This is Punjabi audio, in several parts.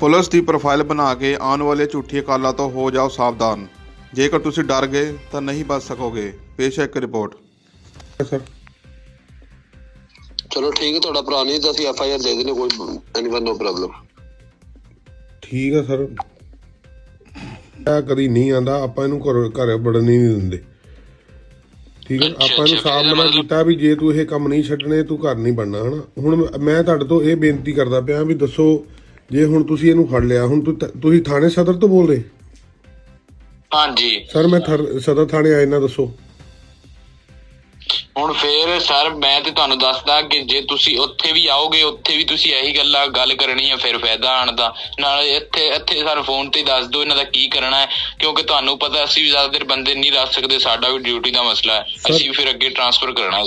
ਪੁਲਿਸ ਦੀ ਪ੍ਰੋਫਾਈਲ ਬਣਾ ਕੇ ਆਉਣ ਵਾਲੇ ਝੂਠੀ ਕਾਲਾਂ ਤੋਂ ਹੋ ਜਾਓ ਸਾਵਧਾਨ। ਜੇਕਰ ਤੁਸੀਂ ਡਰ ਗਏ ਤਾਂ ਨਹੀਂ ਬਚ ਸਕੋਗੇ। ਪੇਸ਼ ਹੈ ਇੱਕ ਰਿਪੋਰਟ। ਸਰ। ਚਲੋ ਠੀਕ ਹੈ ਤੁਹਾਡਾ ਭਰਾ ਨਹੀਂ ਤਾਂ ਅਸੀਂ ਐਫ ਆਈ ਆਰ ਦੇ ਦੇਣੇ ਕੋਈ ਐਨੀਵਨ ਨੋ ਪ੍ਰੋਬਲਮ। ਠੀਕ ਆ ਸਰ। ਇਹ ਕਦੀ ਨਹੀਂ ਆਂਦਾ ਆਪਾਂ ਇਹਨੂੰ ਘਰ ਘਰ ਵੜਨ ਹੀ ਨਹੀਂ ਦਿੰਦੇ। ਠੀਕ ਹੈ ਆਪਾਂ ਇਹਨੂੰ ਸਾਫ਼ ਮਨਾ ਕੀਤਾ ਵੀ ਜੇ ਤੂੰ ਇਹ ਕੰਮ ਨਹੀਂ ਛੱਡਣੇ ਤੂੰ ਘਰ ਨਹੀਂ ਬਣਨਾ ਹਨਾ? ਹੁਣ ਮੈਂ ਤੁਹਾਡੇ ਤੋਂ ਇਹ ਬੇਨਤੀ ਕਰਦਾ ਪਿਆ ਵੀ ਦੱਸੋ ਜੇ ਹੁਣ ਤੁਸੀਂ ਇਹਨੂੰ ਫੜ ਲਿਆ ਹੁਣ ਤੁ- ਤੁਸੀਂ ਥਾਣੇ ਸਦਰ ਤੋਂ ਬੋਲ ਰਹੇ? ਹਾਂਜੀ। ਸਰ ਮੈਂ ਥਰ- ਸਦਰ ਥਾਣੇ ਆਏ ਨਾ ਦੱਸੋ। ਹੁਣ ਫੇਰ ਸਰ ਮੈਂ ਤੇ ਤੁਹਾਨੂੰ ਦੱਸਦਾ ਕਿ ਜੇ ਤੁਸੀਂ ਉੱਥੇ ਵੀ ਆਓਗੇ ਉੱਥੇ ਵੀ ਤੁਸੀਂ ਇਹੀ ਗੱਲਾਂ ਗੱਲ ਕਰਨੀ ਹੈ ਫਿਰ ਫਾਇਦਾ ਆਣ ਦਾ। ਨਾਲ ਇੱਥੇ ਇੱਥੇ ਸਰ ਫੋਨ ਤੇ ਹੀ ਦੱਸ ਦਿਓ ਇਹਨਾਂ ਦਾ ਕੀ ਕਰਨਾ ਹੈ ਕਿਉਂਕਿ ਤੁਹਾਨੂੰ ਪਤਾ ਅਸੀਂ ਵੀ ਜ਼ਿਆਦਾ ਦੇਰ ਬੰਦੇ ਨਹੀਂ ਰੱਖ ਸਕਦੇ ਸਾਡਾ ਵੀ ਡਿਊਟੀ ਦਾ ਮਸਲਾ ਹੈ। ਅਸੀਂ ਵੀ ਫਿਰ ਅੱਗੇ ਟ੍ਰਾਂਸਫਰ ਕਰਨਾ। ਹੈ।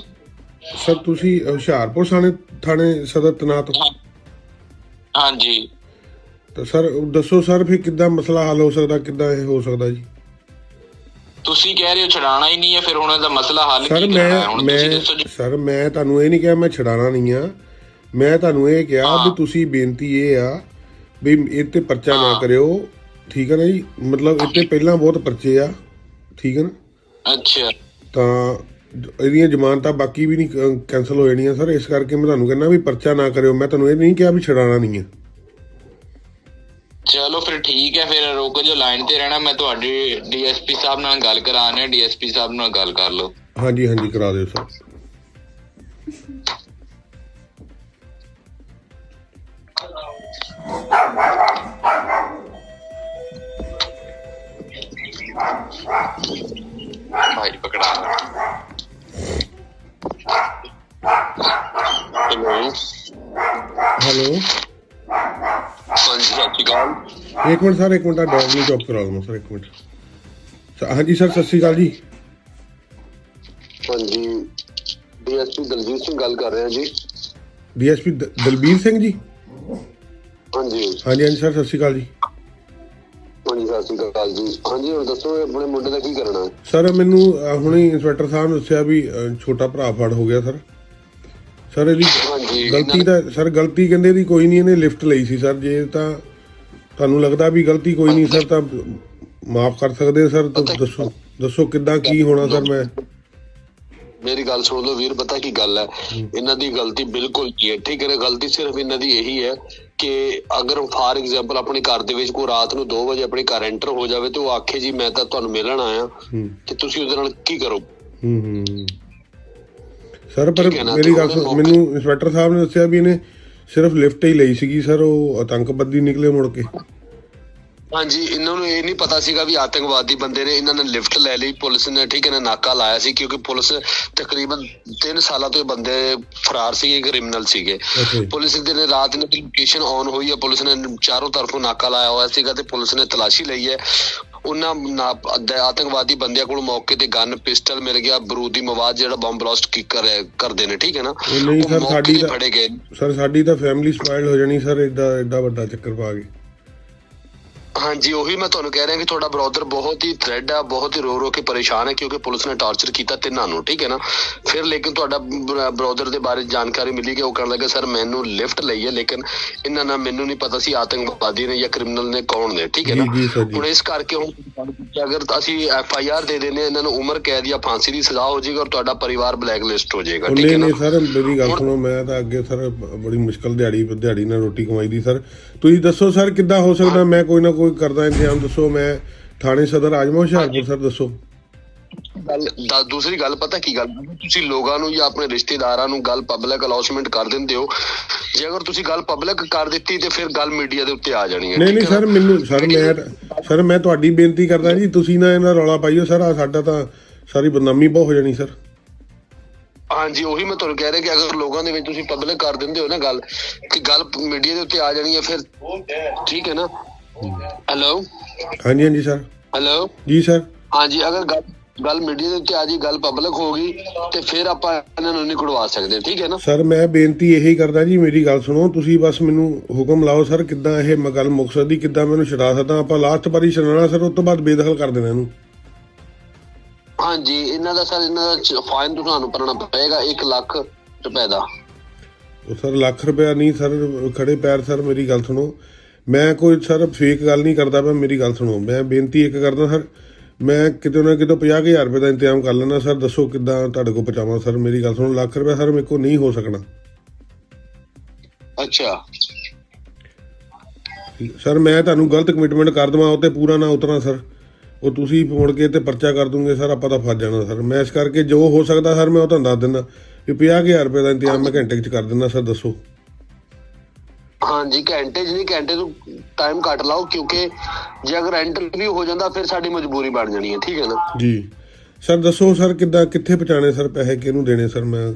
ਸਰ ਤੁਸੀਂ ਹੁਸ਼ਿਆਰਪੁਰ ਥਾਣੇ ਥਾਣੇ ਸਦਰ ਤਨਾਤ ਹਾਂਜੀ। ਤਾਂ ਸਰ ਦੱਸੋ ਸਰ ਫਿਰ ਕਿੱਦਾਂ ਮਸਲਾ ਹੱਲ ਹੋ ਸਕਦਾ ਕਿੱਦਾਂ ਇਹ ਹੋ ਸਕਦਾ ਜੀ? ਤੁਸੀਂ ਕਹਿ ਰਹੇ ਹੋ ਛਡਾਣਾ ਹੀ ਨਹੀਂ ਹੈ ਫਿਰ ਹੁਣ ਇਹਦਾ ਮਸਲਾ ਹੱਲ ਕੀ ਕਰਨਾ ਹੈ? ਹੁਣ ਤੁਸੀਂ ਦੱਸੋ ਜੀ। ਸਰ ਮੈਂ ਤੁਹਾਨੂੰ ਇਹ ਨਹੀਂ ਕਿਹਾ ਮੈਂ ਛਡਾਣਾ ਨਹੀਂ ਆ। ਮੈਂ ਤੁਹਾਨੂੰ ਇਹ ਕਿਹਾ ਵੀ ਹਾਂ। ਤੁਸੀਂ ਬੇਨਤੀ ਇਹ ਆ ਵੀ ਇਹ ਤੇ ਪਰਚਾ ਨਾ ਹਾਂ। ਕਰਿਓ ਠੀਕ ਹੈ ਨਾ ਜੀ? ਮਤਲਬ ਤੇ ਪਹਿਲਾਂ ਬਹੁਤ ਪਰਚੇ ਆ ਠੀਕ ਹੈ ਨਾ? ਅੱਛਾ। ਤਾਂ ਇਹਦੀਆਂ ਜ਼ਮਾਨਤਾਂ ਬਾਕੀ ਵੀ ਨਹੀਂ ਕੈਨਸਲ ਹੋ ਜਾਣੀਆਂ ਸਰ। ਇਸ ਕਰਕੇ ਮੈਂ ਤੁਹਾਨੂੰ ਕਹਿੰਦਾ ਵੀ ਪਰਚਾ ਨਾ ਕਰਿਓ। ਮੈਂ ਤੁਹਾਨੂੰ ਇਹ ਨਹੀਂ ਕਿਹਾ ਵੀ ਛਡਾਣਾ ਨਹੀਂ ਆ। ਚਲੋ ਫਿਰ ਠੀਕ ਹੈ ਫਿਰ ਰੁਕ ਜੋ ਲਾਈਨ ਤੇ ਰਹਿਣਾ ਮੈਂ ਤੁਹਾਡੇ ਡੀਐਸਪੀ ਸਾਹਿਬ ਨਾਲ ਗੱਲ ਕਰਾਣੇ ਡੀਐਸਪੀ ਸਾਹਿਬ ਨਾਲ ਗੱਲ ਕਰ ਲਓ। ਹਾਂਜੀ ਹਾਂਜੀ ਕਰਾ ਦਿਓ ਸਰ। ਭਾਈ ਪਕੜਾ। ਹੈਲੋ ਹੈਲੋ ਹਾਂਜੀ ਸਤਿ ਸ਼੍ਰੀ ਅਕਾਲ। ਇੱਕ ਮਿੰਟ ਸਰ ਇੱਕ ਮਿੰਟ ਡੌਗ ਨੂੰ ਚੁੱਪ ਕਰਾ ਲਵਾਂ ਸਰ ਇੱਕ ਮਿੰਟ। ਸ- ਹਾਂਜੀ ਸਰ ਸਤਿ ਸ਼੍ਰੀ ਅਕਾਲ ਜੀ। ਹਾਂਜੀ ਡੀਐਸਪੀ ਦਲਜੀਤ ਸਿੰਘ ਗੱਲ ਕਰ ਰਹੇ ਜੀ। ਡੀਐਸਪੀ ਦਲਬੀਰ ਸਿੰਘ ਜੀ? ਹਾਂਜੀ। ਹਾਂਜੀ ਹਾਂਜੀ ਸਰ ਸਤਿ ਸ਼੍ਰੀ ਅਕਾਲ ਜੀ। ਹਾਂਜੀ ਸਤਿ ਸ਼੍ਰੀ ਅਕਾਲ ਜੀ। ਹਾਂਜੀ ਹੁਣ ਦੱਸੋ ਇਹ ਆਪਣੇ ਮੁੰਡੇ ਦਾ ਕੀ ਕਰਨਾ ਹੈ? ਸਰ ਮੈਨੂੰ ਅਹ, ਹੁਣੇ ਇੰਸਪੈਕਟਰ ਸਾਹਿਬ ਨੇ ਦੱਸਿਆ ਵੀ ਛੋਟਾ ਭਰਾ ਫੜ ਹੋ ਗਿਆ ਸਰ। ਸਰ ਇਹਦੀ ਹਾਂਜੀ। ਗਲਤੀ ਤਾਂ ਸਰ ਗਲਤੀ ਕਹਿੰਦੇ ਦੀ ਕੋਈ ਨਹੀਂ ਇਹਨੇ ਲਿਫਟ ਲਈ ਸੀ ਸਰ। ਜੇ ਤਾਂ ਤੁਹਾਨੂੰ ਲੱਗਦਾ ਵੀ ਗਲਤੀ ਕੋਈ ਨਹੀਂ ਸਰ ਤਾਂ ਮਾਫ ਕਰ ਸਕਦੇ ਹੋ ਸਰ। ਤਾਂ ਦੱਸੋ ਦੱਸੋ ਕਿੱਦਾਂ ਕੀ ਹੋਣਾ ਸਰ ਮੈਂ। ਮੇਰੀ ਗੱਲ ਸੁਣ ਲਓ ਵੀਰ ਪਤਾ ਕੀ ਗੱਲ ਹੈ? ਇਹਨਾਂ ਦੀ ਗਲਤੀ ਬਿਲਕੁਲ ਨਹੀਂ ਹੈ। ਠੀਕ ਹੈ ਗਲਤੀ ਸਿਰਫ ਇਹਨਾਂ ਦੀ ਇਹੀ ਹੈ ਕਿ ਅਗਰ ਫਾਰ ਐਗਜ਼ਾਮਪਲ ਆਪਣੇ ਘਰ ਦੇ ਵਿੱਚ ਕੋਈ ਰਾਤ ਨੂੰ 2 ਵਜੇ ਆਪਣੇ ਘਰ ਐਂਟਰ ਹੋ ਜਾਵੇ ਤੇ ਉਹ ਆਖੇ ਜੀ ਮੈਂ ਤਾਂ ਤੁਹਾਨੂੰ ਮਿਲਣ ਆਇਆ। ਹੂੰ। ਤੇ ਤੁਸੀਂ ਉਹਦੇ ਨਾਲ ਕੀ ਕਰੋ? ਹੂੰ ਹੂੰ। ਸਰ ਪਰ ਮੇਰੀ ਗੱਲ ਮੈਨੂੰ ਇੰਸਪੈਕਟਰ ਸਾਹਿਬ ਨੇ ਦੱਸਿਆ ਵੀ ਇਹਨੇ ਸਿਰਫ ਲਿਫਟ ਹੀ ਲਈ ਸੀਗੀ ਸਰ ਉਹ ਆਤੰਕਵਾਦੀ ਨਿਕਲੇ ਮੁੜ ਕੇ। ਹਾਂਜੀ ਇਹਨਾਂ ਨੂੰ ਇਹ ਨਹੀਂ ਪਤਾ ਸੀਗਾ ਵੀ ਆਤੰਕਵਾਦੀ ਬੰਦੇ ਨੇ ਇਹਨਾਂ ਨੇ ਲਿਫਟ ਲੈ ਲਈ ਪੁਲਿਸ ਨੇ ਠੀਕ ਹੈ ਨਾ ਨਾਕਾ ਲਾਇਆ ਸੀ ਕਿਉਂਕਿ ਪੁਲਿਸ ਤਕਰੀਬਨ 3 ਸਾਲਾਂ ਤੋਂ ਇਹ ਬੰਦੇ ਫਰਾਰ ਸੀਗੇ ਕ੍ਰਿਮੀਨਲ ਸੀਗੇ। ਪੁਲਿਸ ਦੇ ਨੇ ਰਾਤ ਨੂੰ ਲੋਕੇਸ਼ਨ ਔਨ ਹੋਈ ਹੈ ਪੁਲਿਸ ਨੇ ਚਾਰੋਂ ਤਰਫੋਂ ਨਾਕਾ ਲਾਇਆ ਹੋਇਆ ਸੀਗਾ ਤੇ ਪੁਲਿਸ ਨੇ ਤਲਾਸ਼ੀ ਲਈ ਹੈ। ਉਹਨਾਂ ਆਤੰਕਵਾਦੀ ਬੰਦਿਆਂ ਕੋਲ ਮੌਕੇ ਤੇ ਗਨ ਪਿਸਟਲ ਮਿਲ ਗਿਆ ਬਰੂਦੀ ਮਵਾਦ ਜਿਹੜਾ ਬੰਬ ਬਲਾਸਟ ਕੀ ਕਰ ਕਰਦੇ ਨੇ ਠੀਕ ਹੈ ਨਾ? ਉਹ ਮੌਕੇ ਤੇ ਫੜੇ ਗਏ। ਸਰ ਸਾਡੀ ਤਾਂ ਫੈਮਿਲੀ ਸਪਾਇਲ ਹੋ ਜਾਣੀ ਸਰ ਐਡਾ ਐਡਾ ਵੱਡਾ ਚੱਕਰ ਪਾ ਕੇ। ਹਾਂਜੀ ਉਹੀ ਮੈਂ ਤੁਹਾਨੂੰ ਕਹਿ ਰਿਹਾ ਕਿ ਤੁਹਾਡਾ ਬ੍ਰਦਰ ਬਹੁਤ ਹੀ ਥ੍ਰੈਡ ਆ ਬਹੁਤ ਹੀ ਰੋ ਰੋ ਕੇ ਪਰੇਸ਼ਾਨ ਹੈ ਕਿਉਂਕਿ ਪੁਲਿਸ ਨੇ ਟਾਰਚਰ ਕੀਤਾ ਤਿੰਨਾਂ ਨੂੰ ਠੀਕ ਹੈ ਨਾ? ਫਿਰ ਲੇਕਿਨ ਤੁਹਾਡਾ ਬ੍ਰਦਰ ਦੇ ਬਾਰੇ ਜਾਣਕਾਰੀ ਮਿਲੀ ਕਿ ਉਹ ਕਹਿਣ ਲੱਗਾ ਸਰ ਮੈਨੂੰ ਲਿਫਟ ਲਈ ਹੈ ਲੇਕਿਨ ਇਹਨਾਂ ਨਾਲ ਮੈਨੂੰ ਨਹੀਂ ਪਤਾ ਸੀ ਆਤੰਕਵਾਦੀ ਨੇ ਜਾਂ ਕ੍ਰਿਮੀਨਲ ਨੇ ਕੌਣ ਨੇ ਠੀਕ ਹੈ ਨਾ। ਹੁਣ ਇਸ ਕਰਕੇ ਹੁਣ ਅਗਰ ਅਸੀਂ ਐਫ ਆਈ ਆਰ ਦੇ ਦੇਨੇ ਇਹਨਾਂ ਨੂੰ ਉਮਰ ਕੈਦ ਜਾਂ ਫਾਂਸੀ ਦੀ ਸਜ਼ਾ ਹੋ ਜਾਏਗੀ ਔਰ ਤੁਹਾਡਾ ਪਰਿਵਾਰ ਬਲੈਕ ਲਿਸਟ ਹੋ ਜਾਏਗਾ ਠੀਕ ਹੈ ਨਾ? ਨਹੀਂ ਸਰ ਮੇਰੀ ਗੱਲ ਸੁਣੋ ਮੈਂ ਤਾਂ ਅੱਗੇ ਸਰ ਬੜੀ ਮੁਸ਼ਕਲ ਦਿਹਾੜੀ ਦਿਹਾੜੀ ਨਾਲ ਰੋਟੀ ਕਮਾਈ ਦੀ ਸਰ। ਤੁਸੀਂ ਦੱਸੋ ਸਰ ਕਿੱਦਾਂ ਹੋ ਸਕਦਾ? ਮੈਂ ਕੋਈ ਨਾ ਕੋਈ ਕਰਦਾ ਇੰਤਜ਼ਾਮ ਦੱਸੋ ਮੈਂ ਥਾਣੇ ਸਦਰ ਆਜਮਾ ਹੁਸ਼ਿਆਰਪੁਰ ਸਰ ਦੱਸੋ। ਗੱਲ ਦੂਸਰੀ ਗੱਲ ਪਤਾ ਕੀ ਗੱਲ? ਤੁਸੀਂ ਲੋਕਾਂ ਨੂੰ ਜਾਂ ਆਪਣੇ ਰਿਸ਼ਤੇਦਾਰਾਂ ਨੂੰ ਗੱਲ ਪਬਲਿਕ ਅਨਾਉਂਸਮੈਂਟ ਕਰ ਦਿੰਦੇ ਹੋ ਜੇ ਅਗਰ ਤੁਸੀਂ ਗੱਲ ਪਬਲਿਕ ਕਰ ਦਿੱਤੀ ਤੇ ਫਿਰ ਗੱਲ ਮੀਡੀਆ ਦੇ ਉੱਤੇ ਆ ਜਾਣੀ ਹੈ ਨਹੀਂ ਨਹੀਂ? ਸਰ ਮੈਨੂੰ ਸਰ ਮੈਂ ਸਰ ਮੈਂ ਤੁਹਾਡੀ ਬੇਨਤੀ ਕਰਦਾ ਜੀ ਤੁਸੀਂ ਨਾ ਇਹਨਾਂ ਰੌਲਾ ਪਾਈਓ ਸਰ ਆਹ ਸਾਡਾ ਤਾਂ ਸਾਰੀ ਬਦਨਾਮੀ ਬਹੁਤ ਹੋ ਜਾਣੀ ਸਰ। ਹਾਂਜੀ ਉਹੀ ਮੈਂ ਤੁਹਾਨੂੰ ਕਹਿ ਰਿਹਾ ਕਿ ਅਗਰ ਲੋਕਾਂ ਦੇ ਵਿੱਚ ਤੁਸੀਂ ਪਬਲਿਕ ਕਰ ਦਿੰਦੇ ਹੋ ਨਾ ਗੱਲ ਕਿ ਗੱਲ ਮੀਡੀਆ ਦੇ ਉੱਤੇ ਆ ਜਾਣੀ ਹੈ ਫਿਰ ਠੀਕ ਹੈ ਨਾ? ਹੈਲੋ ਹਾਂਜੀ ਹਾਂਜੀ ਸਰ ਹੈਲੋ ਜੀ ਸਰ ਹਾਂਜੀ ਅਗਰ ਗੱਲ ਗੱਲ ਮੀਡੀਆ ਦੇ ਉੱਤੇ ਆ ਜੀ ਗੱਲ ਪਬਲਿਕ ਹੋ ਗਈ ਤੇ ਫਿਰ ਆਪਾਂ ਇਹਨਾਂ ਨੂੰ ਨਹੀਂ ਕਢਵਾ ਸਕਦੇ ਠੀਕ ਹੈ ਨਾ? ਸਰ ਮੈਂ ਬੇਨਤੀ ਇਹੀ ਕਰਦਾ ਜੀ ਮੇਰੀ ਗੱਲ ਸੁਣੋ ਤੁਸੀਂ ਬਸ ਮੈਨੂੰ ਹੁਕਮ ਲਾਓ ਸਰ ਕਿੱਦਾਂ ਇਹ ਮ- ਗੱਲ ਮੁੱਕ ਸਕਦੀ ਕਿੱਦਾਂ ਮੈਨੂੰ ਛਡਾ ਸਕਦਾ ਆਪਾਂ ਲਾਸਟ ਵਾਰੀ ਛਡਾਣਾ ਸਰ ਉਸ ਤੋਂ ਬਾਅਦ ਬੇਦਖਲ ਕਰ ਦੇਣਾ ਇਹਨੂੰ। ਹਾਂਜੀ ਇਹਨਾਂ ਦਾ ਸਰ ਇਹਨਾਂ ਦਾ ਫਾਈਨ ਤੁਹਾਨੂੰ ਭਰਨਾ ਪਏਗਾ 1 ਲੱਖ ਰੁਪਏ ਦਾ। ਉਹ ਸਰ ਲੱਖ ਰੁਪਇਆ ਨਹੀਂ ਸਰ ਖੜੇ ਪੈਰ ਸਰ ਮੇਰੀ ਗੱਲ ਸੁਣੋ। ਮੈਂ ਕੋਈ ਸਰ ਫੇਕ ਗੱਲ ਨਹੀਂ ਕਰਦਾ ਪਿਆ ਮੇਰੀ ਗੱਲ ਸੁਣੋ ਮੈਂ ਬੇਨਤੀ ਇੱਕ ਕਰਦਾ ਸਰ ਮੈਂ ਕਿਤੇ ਨਾ ਕਿਤੇ 50000 ਰੁਪਏ ਦਾ ਇੰਤਜ਼ਾਮ ਕਰ ਲੈਣਾ ਸਰ ਦੱਸੋ ਕਿੱਦਾਂ ਤੁਹਾਡੇ ਕੋਲ ਪਹੁੰਚਾਵਾਂ ਸਰ ਮੇਰੀ ਗੱਲ ਸੁਣੋ ਲੱਖ ਰੁਪਏ ਸਰ ਮੇਰੇ ਕੋਲ ਨਹੀਂ ਹੋ ਸਕਣਾ। ਅੱਛਾ। ਸਰ ਮੈਂ ਤੁਹਾਨੂੰ ਗਲਤ ਕਮਿਟਮੈਂਟ ਕਰ ਦਵਾਂ ਉਹ ਤੇ ਪੂਰਾ ਨਾ ਉਤਰਾਂ ਸਰ। ਉਹ ਤੁਸੀਂ ਮੁੜ ਕੇ ਤੇ ਪਰਚਾ ਕਰ ਦੂੰਗੇ ਸਰ ਆਪਾਂ ਤਾਂ ਫਸ ਜਾਣਾ ਸਰ। ਮੈਂ ਇਸ ਕਰਕੇ ਜੋ ਹੋ ਸਕਦਾ ਸਰ ਮੈਂ ਉਹ ਤੁਹਾਨੂੰ ਦੱਸ ਦਿੰਦਾ ਵੀ 50000 ਰੁਪਏ ਦਾ ਇੰਤਜ਼ਾਮ ਮੈਂ ਘੰਟੇ 'ਚ ਕਰ ਦਿੰਦਾ ਸਰ ਦੱਸੋ। ਹਾਂਜੀ ਘੰਟੇ ਜਿਹੀ ਘੰਟੇ ਤੋਂ ਟਾਈਮ ਕੱਟ ਲਾਓ ਕਿਉਂਕਿ ਜੇ ਅਗਰ ਇੰਟਰਵਿਊ ਹੋ ਜਾਂਦਾ ਫਿਰ ਸਾਡੀ ਮਜਬੂਰੀ ਬਣ ਜਾਣੀ ਹੈ ਠੀਕ ਹੈ ਨਾ? ਜੀ। ਸਰ ਦੱਸੋ ਸਰ ਕਿੱਦਾਂ ਕਿੱਥੇ ਪਹੁੰਚਾਣੇ ਸਰ ਪੈਸੇ ਕਿਹਨੂੰ ਦੇਣੇ ਸਰ ਮੈਂ?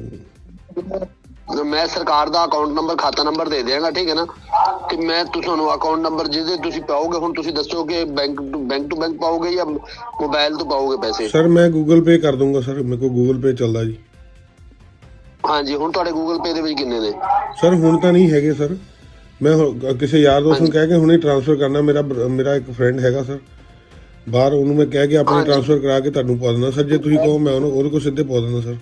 ਮੈਂ ਸਰਕਾਰ ਦਾ ਅਕਾਊਂਟ ਨੰਬਰ ਖਾਤਾ ਨੰਬਰ ਦੇ ਦਿਆਂਗਾ ਠੀਕ ਹੈ ਨਾ? ਤੇ ਮੈਂ ਤੁਹਾਨੂੰ ਅਕਾਊਂਟ ਨੰਬਰ ਜਿਹਦੇ ਤੁਸੀਂ ਪਾਓਗੇ ਹੁਣ ਤੁਸੀਂ ਦੱਸੋ ਕਿ ਬੈਂਕ ਬੈਂਕ ਟੂ ਬੈਂਕ ਪਾਓਗੇ ਜਾਂ ਮੋਬਾਈਲ ਤੋਂ ਪਾਓਗੇ ਪੈਸੇ? ਸਰ ਮੈਂ ਗੂਗਲ ਪੇ ਕਰ ਦੂੰਗਾ ਸਰ ਮੇਰੇ ਕੋਲ ਗੂਗਲ ਪੇ ਚੱਲਦਾ ਜੀ। ਹਾਂਜੀ ਹੁਣ ਤੁਹਾਡੇ ਗੂਗਲ ਪੇ ਦੇ ਵਿੱਚ ਕਿੰਨੇ ਨੇ? ਸਰ ਹੁਣ ਤਾਂ ਨਹੀਂ ਹੈਗੇ ਸਰ ਮੈਂ ਹੁਣ ਕਿਸੇ ਯਾਰ ਦੋਸਤ ਨੂੰ ਕਹਿ ਕੇ ਹੁਣੇ ਟ੍ਰਾਂਸਫਰ ਕਰਨਾ ਮੇਰਾ ਬਰ- ਮੇਰਾ ਇੱਕ ਫਰੈਂਡ ਹੈਗਾ ਸਰ ਬਾਹਰ ਉਹਨੂੰ ਮੈਂ ਕਹਿ ਕੇ ਆਪਣੇ ਹਾਂਜੀ। ਟ੍ਰਾਂਸਫਰ ਕਰਾ ਕੇ ਤੁਹਾਨੂੰ ਪਾ ਦਿੰਦਾ। ਸਰ ਜੇ ਤੁਸੀਂ ਕਹੋ ਮੈਂ ਉਹਨੂੰ ਉਹਦੇ ਕੋਲ ਸਿੱਧੇ ਪਾ ਦਿੰਦਾ ਸਰ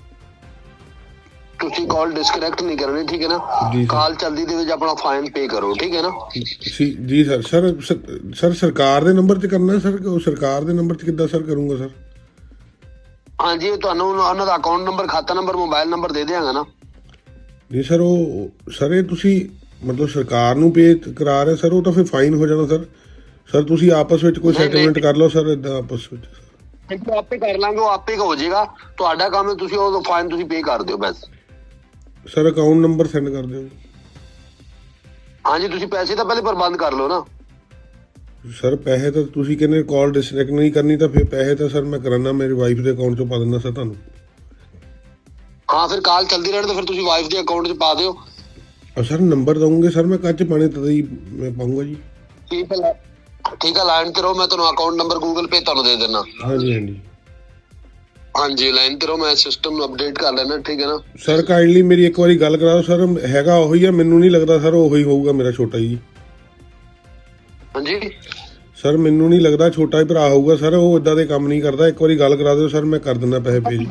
ਤੁਸੀਂ ਕਾਲ ਡਿਸਕਨੈਕਟ ਨਹੀਂ ਕਰਨੀ ਠੀਕ ਹੈ ਜੀ ਨਾ ਸਰ। ਕਾਲ ਚੱਲਦੀ ਦੇ ਵਿੱਚ ਆਪਣਾ ਫਾਈਨ ਪੇ ਕਰੋ ਠੀਕ ਹੈ ਨਾ? ਸੀ ਜੀ ਸਰ ਸਰ ਸ- ਸਰ ਸਰਕਾਰ ਦੇ ਨੰਬਰ ਤੇ ਕਰਨਾ ਸਰ ਕਿ ਉਹ ਸਰਕਾਰ ਦੇ ਨੰਬਰ ਤੇ ਕਿੱਦਾਂ ਸਰ ਕਰੂੰਗਾ ਸਰ ਹਾਂਜੀ ਇਹ ਤੁਹਾਨੂੰ ਉਹਨਾਂ ਦਾ ਅਕਾਊਂਟ ਨੰਬਰ ਖਾਤਾ ਨੰਬਰ ਮੋਬਾਈਲ ਨੰਬਰ ਦੇ ਦਿਆਂਗਾ ਨਾ। ਨਹੀਂ ਸਰ ਉਹ ਸਰ ਇਹ ਤੁਸੀਂ ਮਤਲਬ ਸਰਕਾਰ ਨੂੰ ਪੇ ਕਰਾ ਰਹੇ ਸਰ ਉਹ ਤਾਂ ਫਿਰ ਫਾਈਨ ਹੋ ਜਾਣਾ ਸਰ। ਸਰ ਤੁਸੀਂ ਆਪਸ ਵਿੱਚ ਕੋਈ। ਸੈਟਲਮੈਂਟ ਕਰ ਲਓ ਸਰ ਇਦਾਂ ਆਪਸ ਵਿੱਚ। ਹੈ ਆਪੇ ਕਰ ਲਾਂਗੇ ਉਹ ਆਪੇ ਹੋ ਜਾਏਗਾ। ਤੁਹਾਡਾ ਕੰਮ ਹੈ ਤੁਸੀਂ ਉਹ ਫਾਈਨ ਤੁਸੀਂ ਪੇ ਕਰ ਦਿਓ ਬਸ। ਸਰ ਅਕਾਊਂਟ ਨੰਬਰ ਸੈਂਡ ਕਰ ਦਿਓ। ਹਾਂਜੀ ਤੁਸੀਂ ਪੈਸੇ ਤਾਂ ਪਹਿਲੇ ਪ੍ਰਬੰਧ ਕਰ ਲਓ ਨਾ। ਸਰ ਪੈਸੇ ਤਾਂ ਤੁਸੀਂ ਕਹਿੰਦੇ ਕਾਲ ਡਿਸਕਨੈਕਟ ਨਹੀਂ ਕਰਨੀ ਤਾਂ ਫਿਰ ਪੈਸੇ ਤਾਂ ਸਰ ਮੈਂ ਕਰਾਨਾ ਮੇਰੀ ਵਾਈਫ ਦੇ ਅਕਾਊਂਟ 'ਚੋਂ ਪਾ ਦਿੰਦਾ ਸਰ ਤੁਹਾਨੂੰ। ਹਾਂ ਫਿਰ ਕਾਲ ਚੱਲਦੀ ਰਹਿਣ ਤਾਂ ਫਿਰ ਤੁਸੀਂ ਵਾਈਫ ਦੇ ਅਕਾਊਂਟ 'ਚ ਪਾ ਦਿਓ। ਔਰ ਸਰ ਨੰਬਰ ਦਵਾਂਗੇ ਸਰ ਮੈਂ ਕੱਚ ਪਾਣੇ ਤਦ ਹੀ ਮੈਂ ਪਾਉਂਗਾ ਜੀ। ਠੀਕ ਹੈ ਠੀਕ ਹੈ ਲਾਈਨ ਤੇ ਰਹੋ ਮੈਂ ਤੁਹਾਨੂੰ ਅਕਾਊਂਟ ਨੰਬਰ ਗੂਗਲ ਪੇ ਤੁਹਾਨੂੰ ਦੇ ਦੇਣਾ ਹਾਂਜੀ ਹਾਂਜੀ। ਹਾਂਜੀ ਲਾਈਨ ਤੇ ਰਹੋ ਮੈਂ ਸਿਸਟਮ ਨੂੰ ਅਪਡੇਟ ਕਰ ਲੈਣਾ ਠੀਕ ਹੈ ਨਾ? ਸਰ ਕਾਈਂਡਲੀ ਮੇਰੀ ਇੱਕ ਵਾਰੀ ਗੱਲ ਕਰਾ ਦਿਓ ਸਰ ਹੈਗਾ ਉਹੀ ਆ ਮੈਨੂੰ ਨਹੀਂ ਲੱਗਦਾ ਸਰ ਉਹੀ ਹੋਊਗਾ ਮੇਰਾ ਛੋਟਾ ਜੀ। ਹਾਂਜੀ? ਸਰ ਮੈਨੂੰ ਨਹੀਂ ਲੱਗਦਾ ਛੋਟਾ ਹੀ ਭਰਾ ਹੋਊਗਾ ਸਰ ਉਹ ਇਦਾਂ ਦੇ ਕੰਮ ਨਹੀਂ ਕਰਦਾ। ਇੱਕ ਵਾਰੀ ਗੱਲ ਕਰਾ ਦਿਓ ਸਰ ਮੈਂ ਕਰ ਦਿੰਦਾ ਪੈਸੇ ਪੇ ਜੀ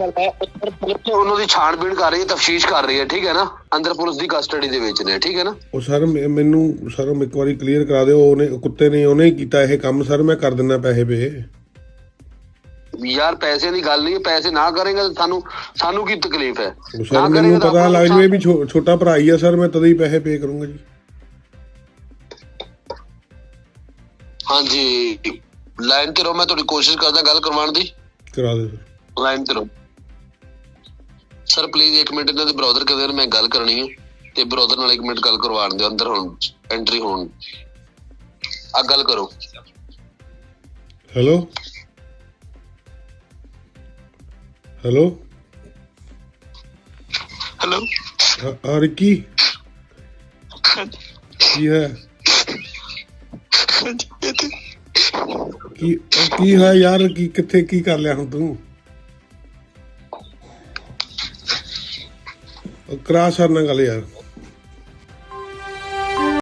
ਉਹਨਾਂ ਦੀ ਛਾਣਬੀਣ ਕਰ ਰਹੀ ਹੈ ਤਫਤੀਸ਼ ਕਰ ਰਹੀ ਹੈ ਠੀਕ ਹੈ ਨਾ? ਅੰਦਰ ਪੁਲਿਸ ਦੀ ਕਸਟਡੀ ਦੇ ਵਿੱਚ ਨੇ ਠੀਕ ਹੈ ਨਾ? ਉਹ ਸਰ ਮੈਨੂੰ ਸਰ ਇੱਕ ਵਾਰੀ ਕਲੀਅਰ ਕਰਾ ਦਿਓ ਉਹਨੇ ਕੁੱਤੇ ਨੇ ਉਹਨੇ ਹੀ ਕੀਤਾ ਇਹ ਕੰਮ ਸਰ ਮੈਂ ਕਰ ਦਿੰਦਾ ਪੈਸੇ ਪੇ ਯਾਰ ਪੈਸੇ ਦੀ ਗੱਲ ਨਹੀਂ ਪੈਸੇ ਨਾ ਕਰੇਗਾ ਤਾਂ ਸਾਨੂੰ ਸਾਨੂੰ ਕੀ ਤਕਲੀਫ ਹੈ? ਉਹ ਸਰ ਮੈਨੂੰ ਪਤਾ ਲੱਗ ਜਵੇ ਵੀ ਛੋਟਾ ਭਰਾ ਹੀ ਆ ਸਰ ਮੈਂ ਤਦ ਹੀ ਪੈਸੇ ਪੇ ਕਰੂੰਗਾ ਜੀ। ਹਾਂਜੀ। ਲਾਈਨ ਤੇ ਰਹੋ ਮੈਂ ਤੁਹਾਡੀ ਕੋਸ਼ਿਸ਼ ਕਰਦਾ ਗੱਲ ਕਰਵਾਉਣ ਦੀ। ਕਰਾ ਦਿਓ। ਸਰ ਲਾਈਨ ਤੇ ਰਹੋ। ਸਰ ਪਲੀਜ਼ ਇੱਕ ਮਿੰਟ ਇਹਨਾਂ ਦੇ ਬ੍ਰਦਰ ਕਹਿੰਦੇ ਨੇ ਮੈਂ ਗੱਲ ਕਰਨੀ ਹੈ ਤੇ ਬ੍ਰਦਰ ਨਾਲ ਇੱਕ ਮਿੰਟ ਗੱਲ ਕਰਵਾਉਣ ਦਿਓ ਅੰਦਰ ਹੁਣ ਐਂਟਰੀ ਹੋਣ। ਆ ਗੱਲ ਕਰੋ। ਹੈਲੋ ਹੈਲੋ ਹੈਲੋ ਹਾਂ, ਰਿੱਕੀ ਕੀ ਹੈ? ਕੀ ਕੀ ਹੈ ਯਾਰ? ਕੀ ਕਿੱਥੇ ਕੀ ਕਰ ਲਿਆ ਹੁਣ ਤੂੰ? ਉਹ ਕਰਾ ਸਰ ਨਾਲ ਗੱਲ ਯਾਰ।